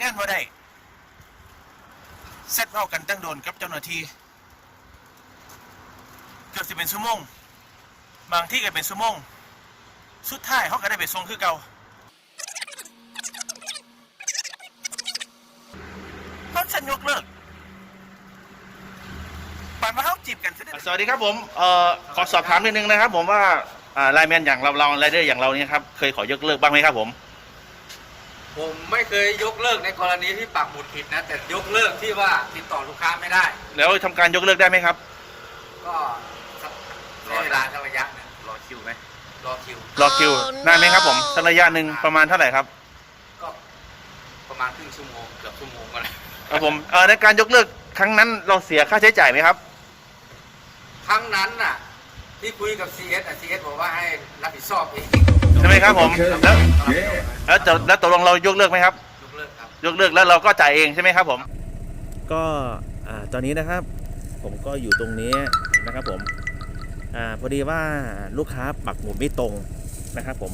งานบ่ได้เซตเว้ากันตั้งโดนกับเจ้าหน้าที่เกือบสิเป็นชั่วโมงบางที่ก็เป็นชั่วโมงสุดท้ายเขาก็ได้ไปส่งคือเก่าเพราะฉันยกเลิกปานมาเขาจีบกันซะได้สวัสดีครับผมเอ่อขอสอบถามนิดนึงนะครับ ผมว่าอ่าไลแมนอย่างเราเราไลเดอร์อย่างเราเนี่ยครับเคยขอยกเลิกบ้างไหมครับผม ผมไม่เคยยกเลิกในกรณีที่ปักหมุดผิดนะ แต่ยกเลิกที่ว่าติดต่อลูกค้าไม่ได้ แล้วทำการยกเลิกได้ไหมครับ ก็สักใช้เวลาสักระยะหนึ่งรอคิวไหมรอคิว รอคิวนานไหมครับผมสักระยะหนึ่งประมาณเท่าไหร่ครับก็ประมาณครึ่งชั่วโมงเกือบชั่วโมงก็เลยครับผมเอ่อในการยกเลิกครั้งนั้นเราเสียค่าใช้จ่ายไหมครับ ครั้งนั้นน่ะ ที่คุยกับ CS อะ CS บอกว่าให้รับผิดชอบเอง ใช่ไหมครับผมแล้วรับผิดชอบแล้วจะแล้วตกลงเรายกเลิกไหมครับ ยกเลิกครับ ยกเลิกแล้วเราก็จ่ายเองใช่ไหมครับผม ก็อ่าตอนนี้นะครับ ผมก็อยู่ตรงนี้นะครับผมอาพอดีว่าลูกค้าปักหมุดไม่ตรงนะครับ ผม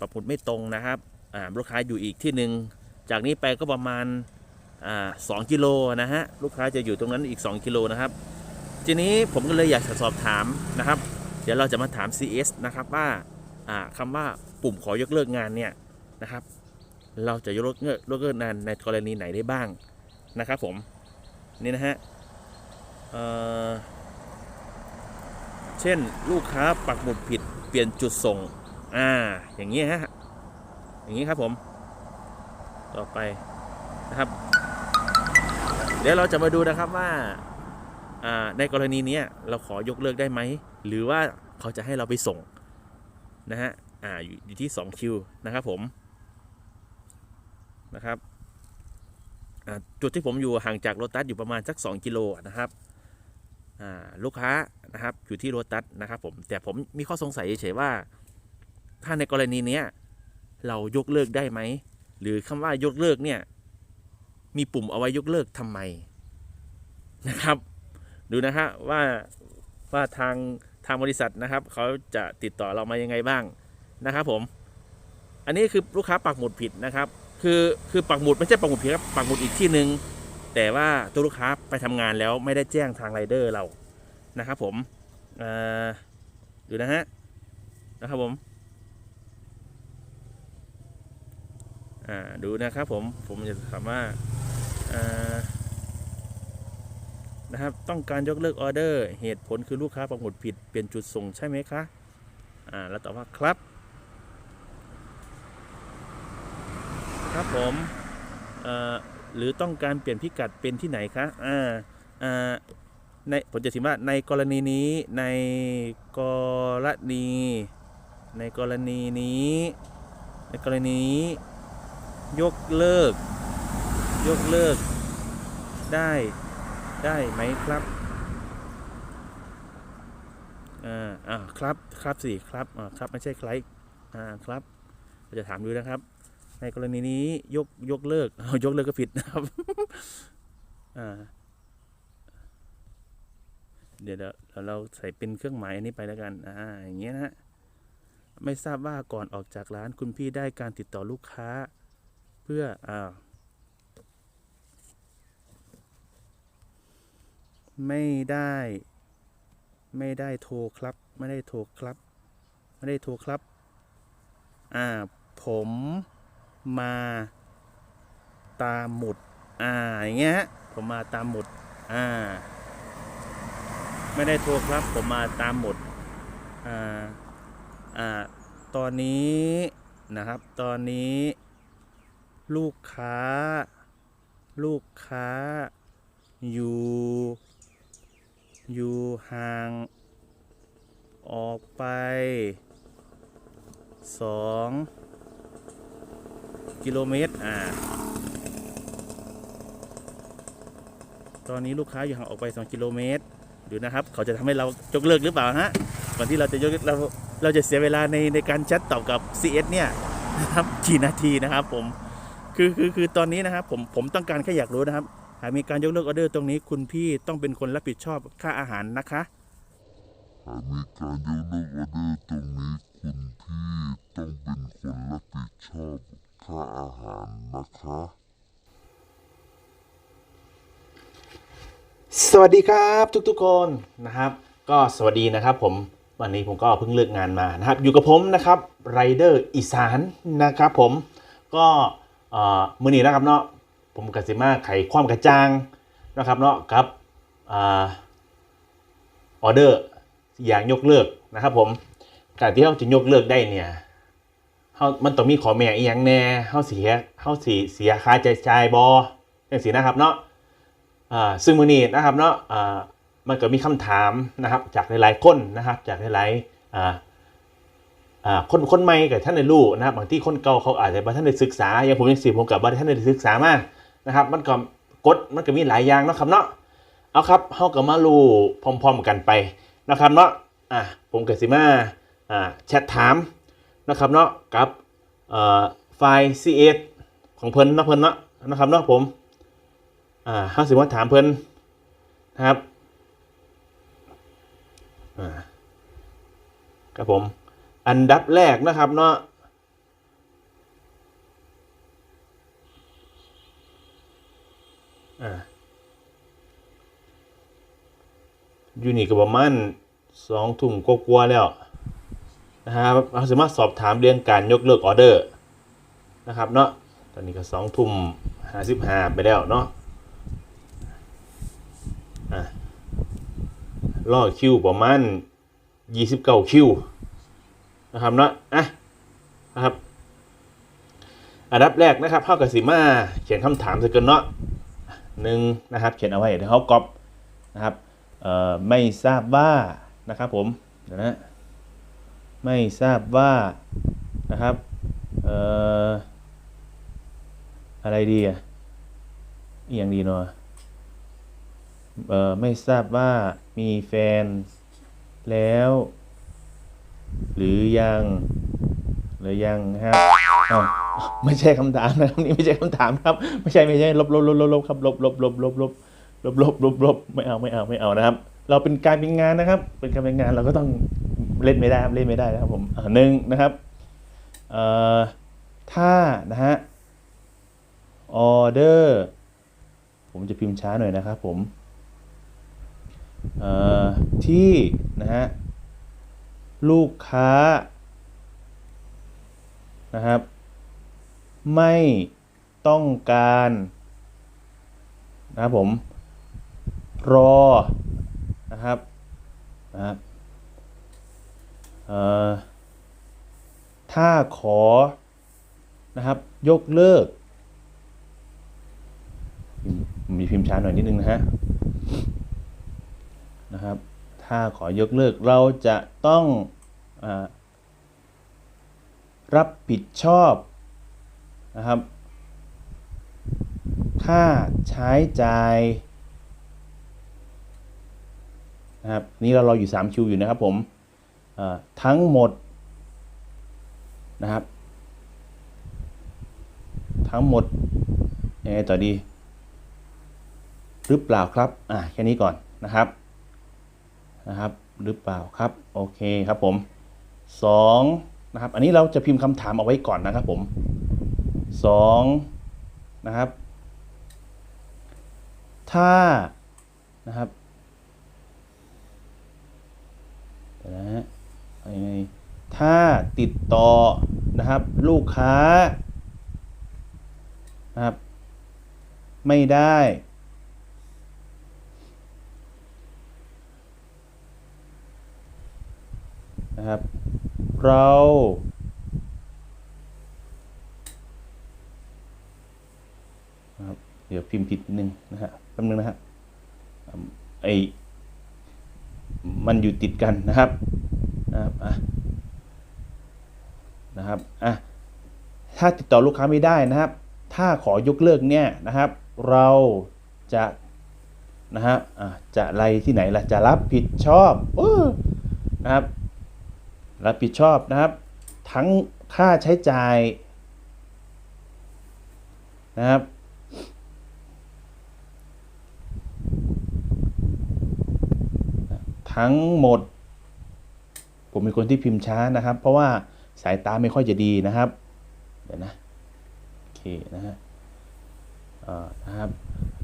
ปักหมุดไม่ตรงนะครับอ่าลูกค้าอยู่อีกที่หนึ่งจากนี้ไปก็ประมาณอ่าสองกิโลนะฮะลูกค้าจะอยู่ตรงนั้นอีก 2 กิโลนะครับ ทีนี้ผมก็เลยอยากจะสอบถามนะครับ เดี๋ยวเราจะมาถาม CS นะครับว่า อ่าคำว่าปุ่มขอยกเลิกงานเนี่ยนะครับ เราจะยกเลิกยกเลิกงานในกรณีไหนได้บ้างนะครับ ผมนี่นะฮะเเช่นลูกค้าปักหมุดผิดเปลี่ยนจุดส่งอ่าอย่างนี้ฮะอย่างนี้ครับผม ต่อไปนะครับ เดี๋ยวเราจะมาดูนะครับว่าในกรณีนี้เราขอยกเลิกได้ไหม หรือว่าเขาจะให้เราไปส่ง นะฮะอ่าอยู่ที่2คิวนะครับผมนะครับอ่าจุดที่ผมอยู่ห่างจากโรตัสอยู่ประมาณสัก 2 กิโลนะครับอ่าลูกค้านะครับอยู่ที่โรตัสนะครับผมแต่ผมมีข้อสงสัยเฉยๆว่า ถ้าในกรณีเนี้ยเรายกเลิกได้ไหม หรือคำว่ายกเลิกเนี่ยมีปุ่มเอาไว้ยกเลิกทำไมนะครับ ดูนะฮะว่าว่าทาง ทางบริษัทนะครับเขาจะติดต่อเรามายังไงบ้างนะครับผม อันนี้คือลูกค้าปักหมุดผิดนะครับ คือคือปักหมุดไม่ใช่ปักหมุดผิดครับปักหมุดอีกที่หนึ่งแต่ว่าตัวลูกค้าไปทำงานแล้วไม่ได้แจ้งทางไรเดอร์เรานะครับผมเอ่อดูนะฮะนะครับผมอ่าดูนะครับผมผมจะถามว่าอ่า นะครับ ต้องการยกเลิกออเดอร์ เหตุผลคือลูกค้าปักหมุดผิด เปลี่ยนจุดส่งใช่ไหมคะ อ่า แล้วตอบว่าครับ ครับผมเอ่อหรือต้องการเปลี่ยนพิกัดเป็นที่ไหนคะ อ่า อ่า ในผมจะถือว่าในกรณีนี้ ในกรณี ในกรณีนี้ ในกรณี ยกเลิก ยกเลิกได้ ได้ไหมครับอ่าอ่าครับครับสิครับอ่าครับไม่ใช่ใครอ่าครับเราจะถามดูนะครับ ในกรณีนี้ยกยกเลิกเอายกเลิกก็ผิดนะครับอ่าเดี๋ยวเราเราใส่เป็นเครื่องหมายอันนี้ไปแล้วกันอ่าอย่างเงี้ยนะฮะไม่ทราบว่าก่อนออกจากร้านคุณพี่ได้การติดต่อลูกค้า เพื่ออ่า ไม่ได้ ไม่ได้โทรครับ ไม่ได้โทรครับ ไม่ได้โทรครับ อ่า ผมมาตามหมุด อ่า อย่างเงี้ยฮะ ผมมาตามหมุด อ่า ไม่ได้โทรครับ ผมมาตามหมุด อ่า อ่า ตอนนี้นะครับ ตอนนี้ ลูกค้า ลูกค้าอยู่ อยู่ห่างออกไปสองกิโลเมตร อ่า ตอนนี้ลูกค้าอยู่ห่างออกไป 2 กิโลเมตรดูนะครับ เขาจะทำให้เรายกเลิกหรือเปล่าฮะก่อนที่เราจะยกเราเราจะเสียเวลาในในการแชทตอบกับ CS เนี่ยนะครับกี่นาทีนะครับผม คือคือคือตอนนี้นะครับผมผมต้องการแค่อยากรู้นะครับ หากมีการยกเลิกออเดอร์ตรงนี้คุณพี่ต้องเป็นคนรับผิดชอบค่าอาหารนะคะหากมีการยกเลิกออเดอร์ตรงนี้คุณพี่ต้องเป็นคนรับผิดชอบค่าอาหารนะคะ สวัสดีครับทุกๆคนนะครับ ก็สวัสดีนะครับผมวันนี้ผมก็เพิ่งเลิกงานมานะครับ อยู่กับผมนะครับไรเดอร์อีสานนะครับผมก็มือนี้นะครับเนาะ ผมกสิมาไขความกระจ่างนะครับเนาะกับออเดอร์อย่างยกเลิกนะครับผมการที่เราจะยกเลิกได้เนี่ยเขามันต้องมีขอแม่อีหยังแน่เขาเสียเขาสีเสียค่าใช้จ่ายบอจังสีนะครับเนาะซึ่งมือนี้นะครับเนาะมันก็มีคำถามนะครับจากหลายๆคนนะครับจากหลายๆคนคนใหม่กับท่านในรู้นะครับบางที่คนเก่าเขาอาจจะบ่ท่านได้ศึกษาอย่างผมยังสิผมกับบ่ท่านได้ศึกษามาก นะครับ มันก็กฎมันก็มีหลายอย่างนะครับเนาะเอาครับเฮาก็มารู้พร้อมๆกันไปนะครับเนาะอะผมก็สิมาอ่าแชทถามนะครับเนาะกับอ่อไฟล์ CS ของเพิ่นนะเพิ่นเนาะนะครับเนาะผมอ่าห้าสิบว่าถามเพิ่นนะครับอ่าครับผมอันดับแรกนะครับเนาะ อ่าอยู่นี่ก็ประมาณสองทุ่มกว่าๆแล้วนะครับเราสามารถสอบถามเรื่องการยกเลิกออเดอร์นะครับเนาะตอนนี้ก็สองทุ่มห้าสิบห้าไปแล้วเนาะอะรอคิวประมาณ29คิวนะครับเนาะอะนะครับอันดับแรกนะครับเข้ากับสีมาเขียนคำถามสักเกินเนาะ หนึ่งนะครับ เขียนเอาไว้เดี๋ยวเขาก๊อปนะครับไม่ทราบว่านะครับผมเดี๋ยวนะไม่ทราบว่านะครับเอ่ออะไรดีอะอหย่างดีเนาะเอ่อไม่ทราบว่ามีแฟนแล้ว หรือยัง หรือยังครับ ไม่ใช่คำถามนะครับนี่ไม่ใช่คำถามครับ ไม่ใช่ไม่ใช่ลบลบลบลบครับลบลบลบลบลบลบลบลบลบไม่เอาไม่เอาไม่เอานะครับ เราเป็นการเป็นงานนะครับ เป็นการเป็นงานเราก็ต้องเล่นไม่ได้ครับเล่นไม่ได้นะครับผมหนึ่งนะครับเอ่อถ้านะฮะออเดอร์ผมจะพิมพ์ช้าหน่อยนะครับผมเอ่อที่นะฮะลูกค้านะครับ ไม่ต้องการนะครับผม รอ นะครับนะครับถ้าขอ นะครับ ยกเลิก มีพิมพ์ช้าหน่อยนิดนึงนะฮะ นะครับ ถ้าขอยกเลิกเราจะต้องอรับผิดชอบ นะครับ ค่าใช้จ่ายนะครับนี่เรารออยู่3คิวอยู่นะครับผมทั้งหมดนะครับ ทั้งหมดยังไงต่อดี หรือเปล่าครับอ่าแค่นี้ก่อนนะครับนะครับหรือเปล่าครับโอเคครับผมสองนะครับอันนี้เราจะพิมพ์คำถามเอาไว้ก่อนนะครับผม สองนะครับ ถ้านะครับนะฮะยังไงถ้าติดต่อนะครับลูกค้านะครับ ไม่ได้นะครับ เรานะครับ เดี๋ยวพิมพ์ผิดนึงนะฮะแป๊บนึงนะฮะไอมันอยู่ติดกันนะครับนะครับอะนะครับอะถ้าติดต่อลูกค้าไม่ได้นะครับ ถ้าขอยกเลิกเนี่ยนะครับ เราจะนะฮะอะจะอะไรที่ไหนล่ะจะรับผิดชอบเออนะครับ รับผิดชอบนะครับ ทั้งค่าใช้จ่ายนะครับ ทั้งหมด ผมเป็นคนที่พิมพ์ช้านะครับ เพราะว่าสายตาไม่ค่อยจะดีนะครับ เดี๋ยวนะโอเคนะฮะนะครับ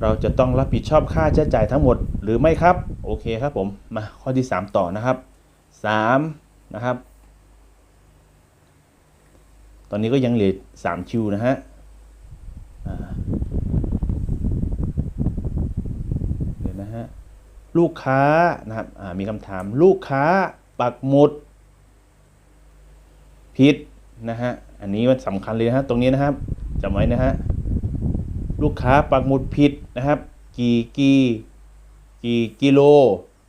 เราจะต้องรับผิดชอบค่าใช้จ่ายทั้งหมดหรือไม่ครับ โอเคครับผม มาข้อที่ 3 ต่อนะครับ 3 นะครับ ตอนนี้ก็ยังเหลือ3คิวนะฮะอ่าเดี๋ยวนะฮะ ลูกค้านะครับมีคำถามลูกค้าปักหมุดผิดนะฮะอันนี้มันสำคัญเลยนะฮะตรงนี้นะครับจำไว้นะฮะลูกค้าปักหมุดผิดนะครับ กี่กี่กี่กิโล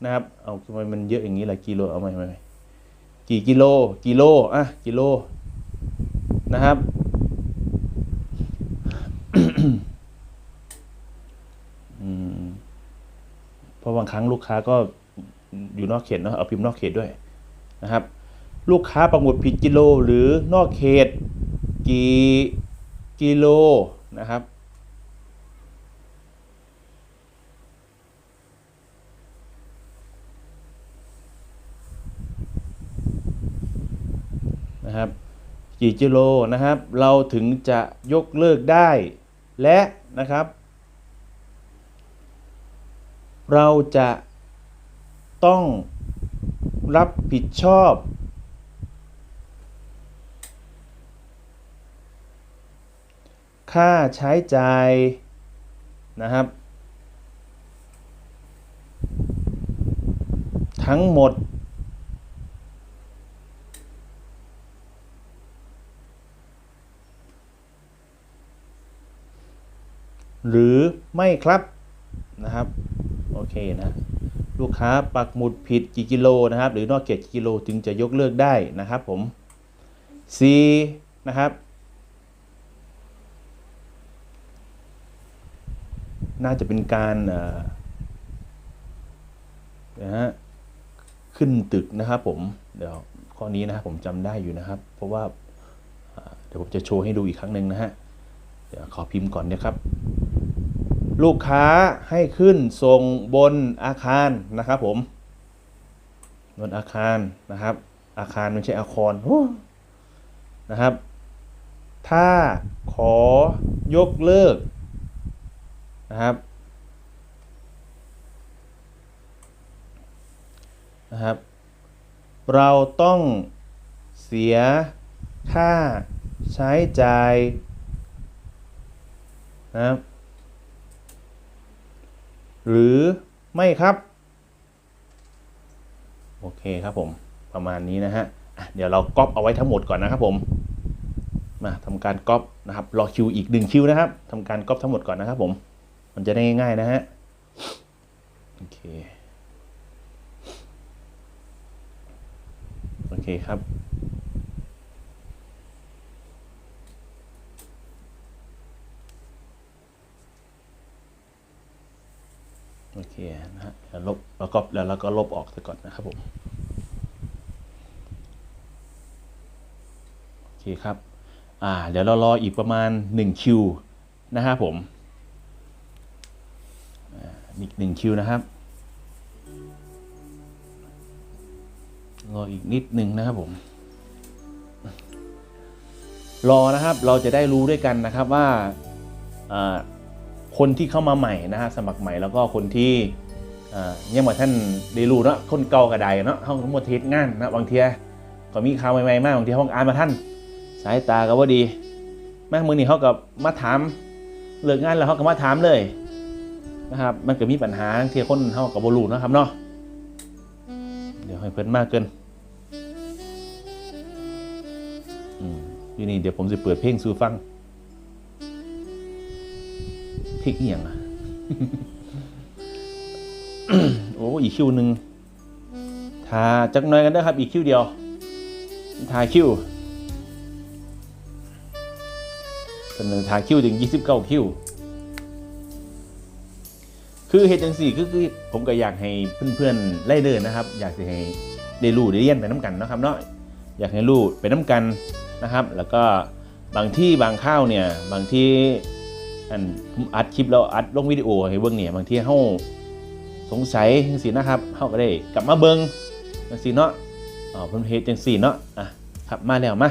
นะครับเอาทำไมมันเยอะอย่างนี้ล่ะกิโลเอาไหมไหมกี่กิโลกิโลอะกิโลนะครับอืม ราะบางครั้งลูกค้าก็อยู่นอกเขตเนาะเอาพิมพ์นอกเขตด้วยนะครับ ลูกค้าปักหมุดผิดกิโลหรือนอกเขตกี่กิโลนะครับนะครับกี่กิโลนะครับ เราถึงจะยกเลิกได้และนะครับ เราจะต้องรับผิดชอบ ค่าใช้จ่ายนะครับ ทั้งหมด หรือไม่ครับนะครับ โอเคนะลูกค้าปักหมุดผิดกี่กิโลนะครับ หรือนอกเขตกี่กิโลถึงจะยกเลิกได้นะครับผม C นะครับ น่าจะเป็นการนะฮะขึ้นตึกนะครับผม เดี๋ยวข้อนี้นะครับผมจำได้อยู่นะครับ เพราะว่าเดี๋ยวผมจะโชว์ให้ดูอีกครั้งหนึ่งนะฮะเดี๋ยวขอพิมพ์ก่อนนะครับ ลูกค้าให้ขึ้นทรงบนอาคารนะครับผม บนอาคารนะครับ อาคารไม่ใช่อาคารโอ้นะครับ ถ้าขอยกเลิกนะครับนะครับ เราต้องเสียค่าใช้จ่ายนะครับ หรือไม่ครับ โอเคครับผมประมาณนี้นะฮะเดี๋ยวเราก๊อปเอาไว้ทั้งหมดก่อนนะครับผมมาทำการก๊อปนะครับรอคิวอีกหนึ่งคิวนะครับทำการก๊อปทั้งหมดก่อนนะครับผม มันจะได้ง่ายๆนะฮะโอเคโอเคครับ โอเคนะฮะแล้วลบแล้วก็แล้วเราก็ลบออกไปก่อนนะครับผมโอเคครับอ่าเดี๋ยวเรารออีกประมาณ1คิวนะครับผมอ่าอีกหนึ่งคิวนะครับรออีกนิดหนึ่งนะครับผม รอนะครับเราจะได้รู้ด้วยกันนะครับว่าอ่า คนที่เข้ามาใหม่นะฮะสมัครใหม่แล้วก็คนที่อ่ยังมาท่านได้รู้เนาะคนเก่ากระไดเนาะห้องทั้งหมดเทศงานนะบางทีก็มีข่าวใหม่ๆมากบางทีห้องอ่านมาท่าน สายตาก็ว่าดีแม่มือนี่เขากับมาถามเลิกงานแล้วเขาก็มาถามเลยนะครับมันก็มีปัญหาทั้งเทียคนเขากับบรูนะครับเนาะเดี๋ยวให้เพิ่นมากเกินอืมทีนี้เดี๋ยวผมจะเปิดเพลงสู่ฟัง ริกเอียงอะโอ้อีกคิวหนึ่งทาจักหน่อยกันได้ครับ อีกคิวเดียว ทาคิวเป็นหนึ่ทาคิวถึงยี่สิบเก้าคิวคือเหตุจังสี่คือคือผมก็อยากให้เพื่อนๆไล่เดินนะครับ อยากจะให้ได้รู้ได้เรียนไปน้ำกันนะครับเนาะอยากให้รู้ไปน้ำกันนะครับ แล้วก็บางที่บางข้าวเนี่ยบางที่ อันผมอัดคลิปแล้วอัดลงวิดีโอให้เบิ่งเนี่ยบางทีเฮาสงสัยจังซี่นะครับเฮาก็ได้กลับมาเบิ่งจังซี่เนาะอ๋อเพิ่นเฮ็ดจังซี่เนาะอะครับมาแล้วมา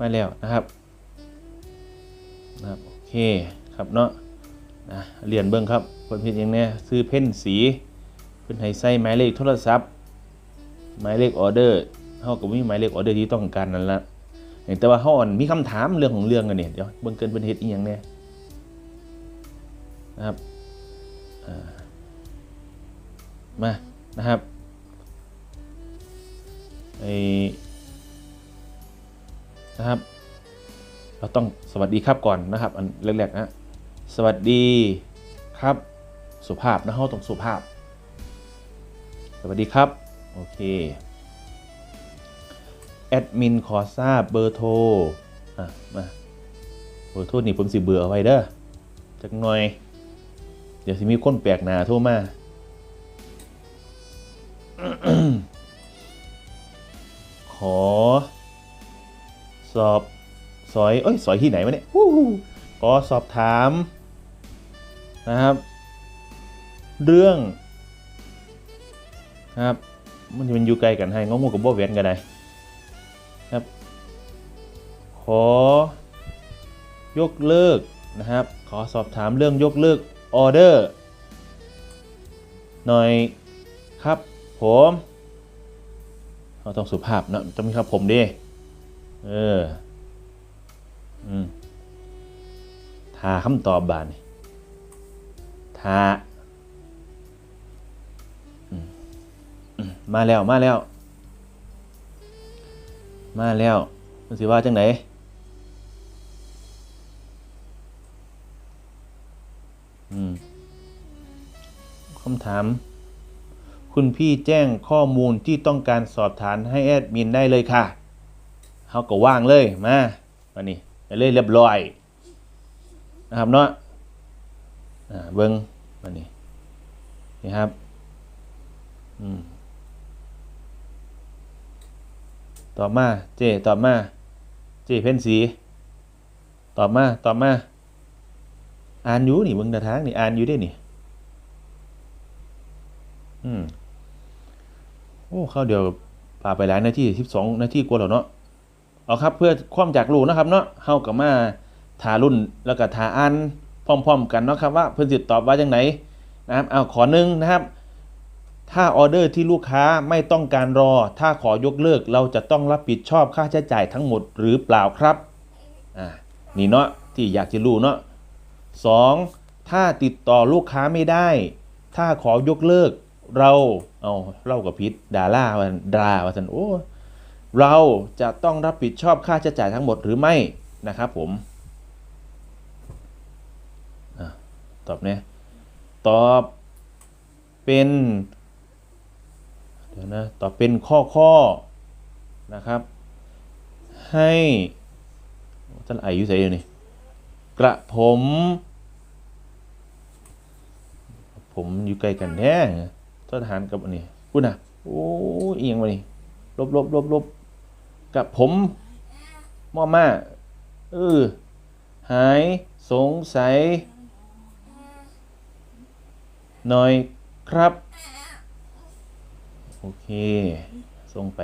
มาแล้วนะครับนะครับโอเคครับเนาะนะเรียนเบิ่งครับเพิ่นเฮ็ดยังแน่ซื้อเพ่นสีเพิ่นให้ใส่หมายเลขโทรศัพท์หมายเลขออเดอร์เฮาก็มีหมายเลขออเดอร์ที่ต้องการนั่นละ แต่ว่าเฮาอ่อนมีคำถามเรื่องของเรื่องกันเนี่ยเดี๋ยวเบิ่งเกินเพิ่นเฮ็ดอีหยังแน่นะครับมานะครับไอนะครับ เราต้องสวัสดีครับก่อนนะครับ อันแรกๆนะสวัสดีครับสุภาพนะเฮาต้องสุภาพ สวัสดีครับ โอเค แอดมินขอทราบเบอร์โทรอะมาเบอร์โทรนี่ผมสิเบื่อเอาไว้เด้อจักหน่อย เดี๋ยวสิมีคนแปลกหน้าโทรมาขอ สอบสอยเอ้ยสอยที่ไหนวะเนี่ยฮู้ฮู้ขอสอบถามนะครับ เรื่องครับ มันจะเป็นอยู่ไกลกันให้งองูกับบ่เวียนกันได้ อยกเลิกนะครับ ขอสอบถามเรื่องยกเลิกออเดอร์หน่อยครับผมเราต้องสุภาพนะต้องมีครับผมดิเอออืมทาคำตอบบานทามาแล้วมาแล้ว มาแล้วมันสิว่าจังไหน คำถาม คุณพี่แจ้งข้อมูลที่ต้องการสอบถามให้แอดมินได้เลยค่ะเขาก็ว่างเลยมามานี่ไปเลยเรียบร้อยนะครับเนาะอ่าเบิ้งมานี่นี่ครับอืมตอบมาเจตอบมาเจเพ่นสีตอบมาตอบมาอ่านอยู่นี่เบิ่งต่ทางนี่อ่านอยู่ได้นี่ อืมโอ้เข้าเดียวปาไปหลายนาทีสิบสองนาทีกว่าแล้วเนาะเอาครับ เพื่อความจากรู้นะครับ เนาะเฮากับมาทารุ่นแล้วก็ทาอ่านพร้อม ๆ กันเนาะครับว่าเพิ่นสิตอบว่าจังไหนนะครับเอาขอหนึ่งนะครับ ถ้าออเดอร์ที่ลูกค้าไม่ต้องการรอ ถ้าขอยกเลิกเราจะต้องรับผิดชอบค่าใช้จ่ายทั้งหมดหรือเปล่าครับอ่านี่เนาะที่อยากจะรู้เนาะสองถ้าติดต่อลูกค้าไม่ได้ ถ้าขอยกเลิก เราเอาเล่ากับพิษดาล่าวันดาว่าสันโอ้เราจะต้องรับผิดชอบค่าใช้จ่ายทั้งหมดหรือไม่นะครับผมอตอบเนี่ยตอบเป็นเดี๋ยวนะต่อเป็นข้อข้อนะครับ ให้ท่านไออยุใส่นี่กระผม ผมอยู่ใกล้กันแน่ ทหารกับอันนี้พูดนะโอ้เอียงมานี่ลบลบลบลบกับผมม่อม่าเออหายสงสัย หน่อยครับ โอเค ส่งไป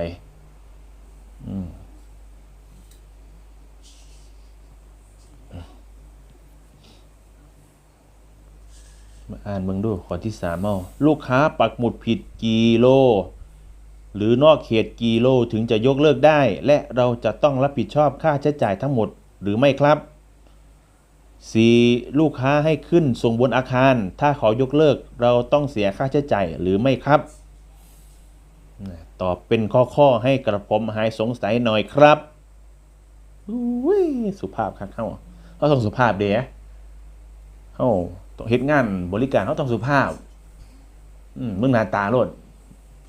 อืม อ่านเบิ่งดูข้อที่สามเอาลูกค้าปักหมุดผิดกิโล หรือนอกเขตกิโลถึงจะยกเลิกได้ และเราจะต้องรับผิดชอบค่าใช้จ่ายทั้งหมดหรือไม่ครับ 4. ลูกค้าให้ขึ้นส่งบนอาคาร ถ้าขอยกเลิกเราต้องเสียค่าใช้จ่ายหรือไม่ครับ ตอบเป็นข้อข้อให้กระผมหายสงสัยหน่อยครับสุภาพครับเข้าเขาต้องสุภาพเด้เข้า ต้องเฮ็ดงานบริการเขาต้องสุภาพอืมมึงหน้าตาโลด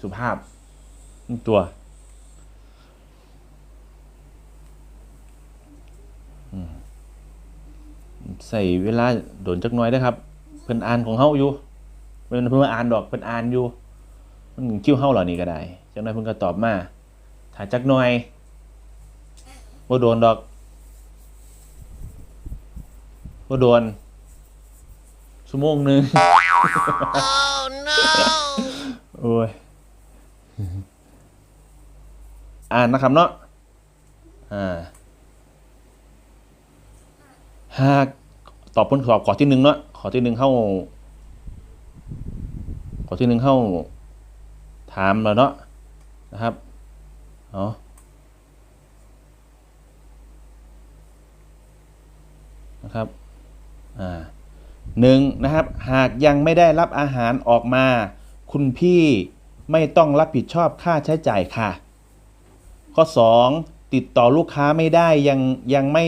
สุภาพตัวใส่เวลาโดนจักน้อยนะครับ เพิ่นอ่านของเฮาอยู่เพิ่นเพิ่นอ่านดอกเพิ่นอ่านอยู่มันคิ้วเฮาเหล่านี้ก็ได้จังได๋เพิ่นก็ตอบมาถ้าจักน่อยบ่โดนดอกบ่โดน ชั่วโมงหนึงโอ้ยอ่านนะครับเนาะอ่าหากตอบผลสอบขอที่หนึ่งเนาะขอที่หนึ่งเข้า ขอที่หนึ่งเข้า ถามแล้วเนาะนะครับเอานะครับ อ่า หนึ่งนะครับ หากยังไม่ได้รับอาหารออกมา คุณพี่ไม่ต้องรับผิดชอบค่าใช้จ่ายค่ะ ข้อ 2 ติดต่อลูกค้าไม่ได้ยังยังไม่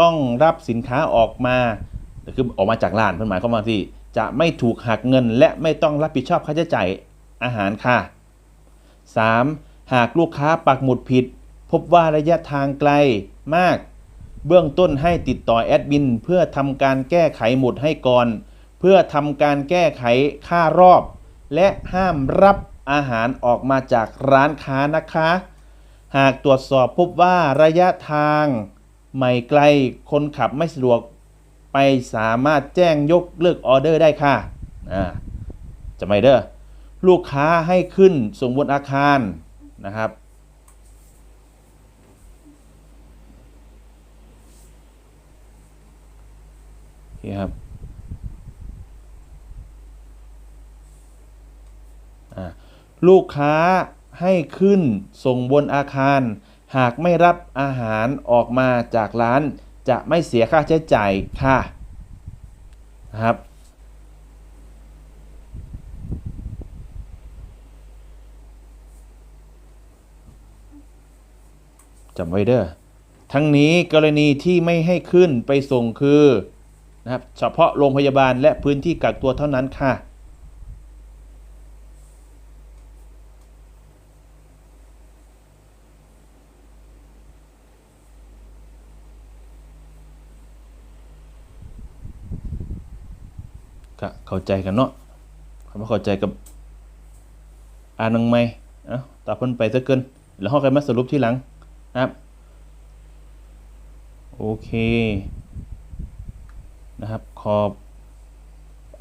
ต้องรับสินค้าออกมาคือออกมาจากร้านเพื่อนหมายความว่าที่จะไม่ถูกหักเงิน และไม่ต้องรับผิดชอบค่าใช้จ่ายอาหารค่ะ 3. หากลูกค้าปักหมุดผิด พบว่าระยะทางไกลมาก เบื้องต้นให้ติดต่อแอดมินเพื่อทำการแก้ไขหมุดให้ก่อน เพื่อทำการแก้ไขค่ารอบ และห้ามรับอาหารออกมาจากร้านค้านะคะ หากตรวจสอบพบว่าระยะทางไม่ไกลคนขับไม่สะดวกไปสามารถแจ้งยกเลิกออเดอร์ได้ค่ะจะไม่เด้อลูกค้าให้ขึ้นส่งบนอาคารนะครับ นี่ครับลูกค้าให้ขึ้นส่งบนอาคาร หากไม่รับอาหารออกมาจากร้าน จะไม่เสียค่าใช้จ่ายค่ะนะครับจำไว้เด้อทั้งนี้กรณีที่ไม่ให้ขึ้นไปส่งคือ นะครับเฉพาะโรงพยาบาลและพื้นที่กักตัวเท่านั้นค่ะก็เข้าใจกันเนาะคำว่าเข้าใจกับอ่านนังไหมเอ้าตาเพิ่นไปซะเกิน แล้วเขากันมาสรุปที่หลังนะครับ โอเค นะครับ ขอบ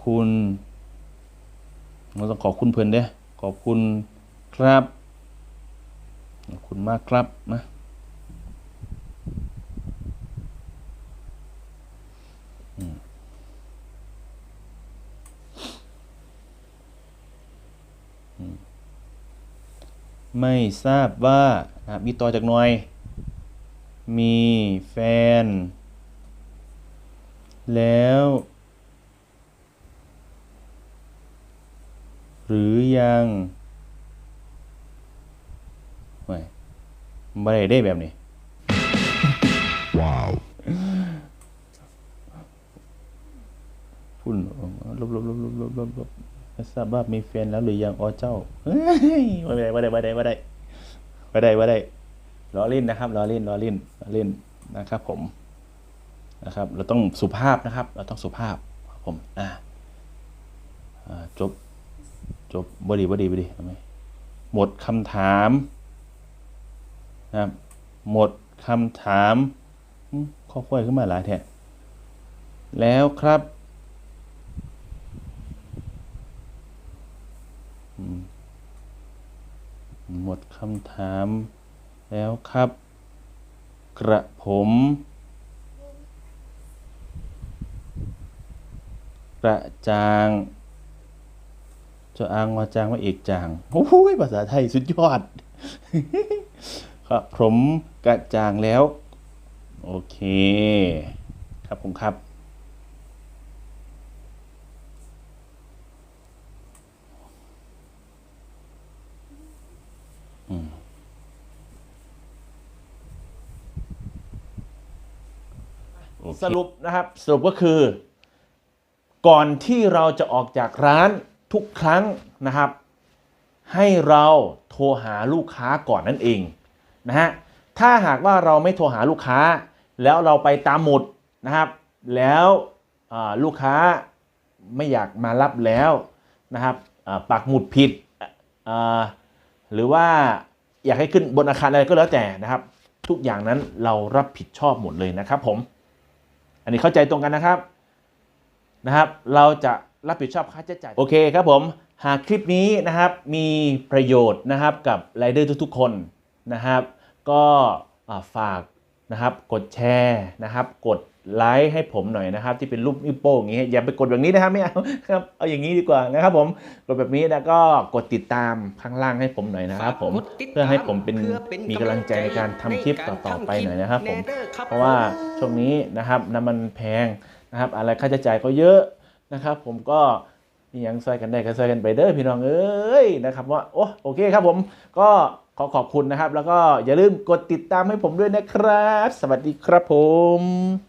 คุณเราต้องขอบคุณเพื่อนเด้ขอบคุณครับขอบคุณมากครับนะไม่ทราบว่านะมีต่อจากหน่อย มีแฟน แล้ว หรือยังไม่ไม่ได้ได้แบบนี้ Wow. พุ่นลบลบลบลบลบลบลบไม่ทราบว่ามีแฟนแล้วหรือยังอ๋อเจ้าเฮ้ยไม่ได้ไม่ได้ไม่ได้ไม่ได้ไม่ได้ไม่ได้ล้อเล่นนะครับล้อเล่นล้อเล่นล้อเล่นนะครับผม นะครับ เราต้องสุภาพนะครับ เราต้องสุภาพครับผมอ่าจบ จบบดีบดีบดีทำไมหมดคำถามนะครับหมดคำถามข้อควายขึ้นมาหลายแท้แล้วครับหมดคำถามแล้วครับ กระผม กระจางจะอ้างว่าจางว่าเอกจางโอ้ยภาษาไทยสุดยอดครับผมกระจางแล้ว โอเค ครับผมครับอืมโอเคสรุปนะครับ สรุปก็คือ ก่อนที่เราจะออกจากร้านทุกครั้งนะครับ ให้เราโทรหาลูกค้าก่อนนั่นเองนะฮะถ้าหากว่าเราไม่โทรหาลูกค้า แล้วเราไปตามหมุดนะครับ แล้วลูกค้าไม่อยากมารับแล้วนะครับปักหมุดผิดหรือว่าอยากให้ขึ้นบนอาคารอะไรก็แล้วแต่นะครับ ทุกอย่างนั้นเรารับผิดชอบหมดเลยนะครับผม อันนี้เข้าใจตรงกันนะครับ นะครับ เราจะรับผิดชอบค่าใช้จ่ายโอเคครับผม หากคลิปนี้นะครับมีประโยชน์นะครับกับไรเดอร์ทุกๆ คนนะครับ ก็อ่าฝากนะครับกดแชร์นะครับ กดไลค์ให้ผมหน่อยนะครับ ที่เป็นรูปนิ้วโป้งอย่างงี้อย่าไปกดแบบนี้นะครับไม่เอาครับเอาอย่างนี้ดีกว่านะครับผมกดแบบนี้แล้วก็กดติดตามข้างล่างให้ผมหน่อยนะครับ ผมเพื่อให้ผมเป็นมีกำลังใจในการทำคลิปต่อๆไปหน่อยนะครับ ผมเพราะว่าช่วงนี้นะครับน้ำมันแพง นะครับอะไรค่าใช้จ่ายก็เยอะนะครับ ผมก็ยังซอยกันได้ก็ซอยกันไปเด้อพี่น้องเอ้ยนะครับว่าโอ้โอเคครับผมก็ขอขอบคุณนะครับ แล้วก็อย่าลืมกดติดตามให้ผมด้วยนะครับ สวัสดีครับผม